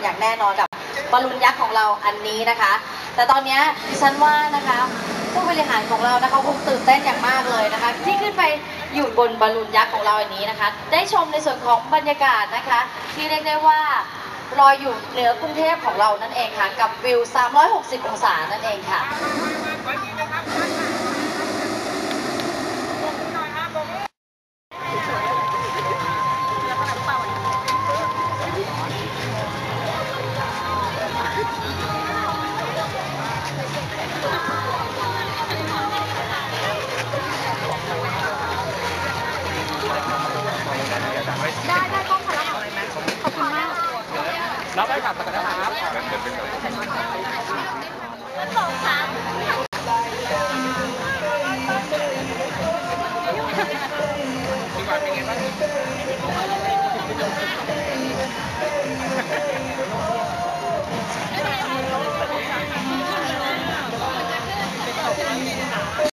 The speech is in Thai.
กันอย่างแน่นอนกับบอลลูนยักษ์ของเราอันนี้นะคะ แต่ตอนนี้ดิฉันว่านะคะผู้บริหารของเรานะคะคงตื่นเต้นอย่างมากเลยนะคะ ที่ขึ้นไปอยู่บนบอลลูนยักษ์ของเราอันนี้นะคะ ได้ชมในส่วนของบรรยากาศนะคะ ที่เรียกได้ว่าลอยอยู่เหนือกรุงเทพของเรานั่นเองค่ะ กับวิว 360 องศานั่นเองค่ะ รับไปกับสักนะครับพี่ก่อนเป็นไงบ้าง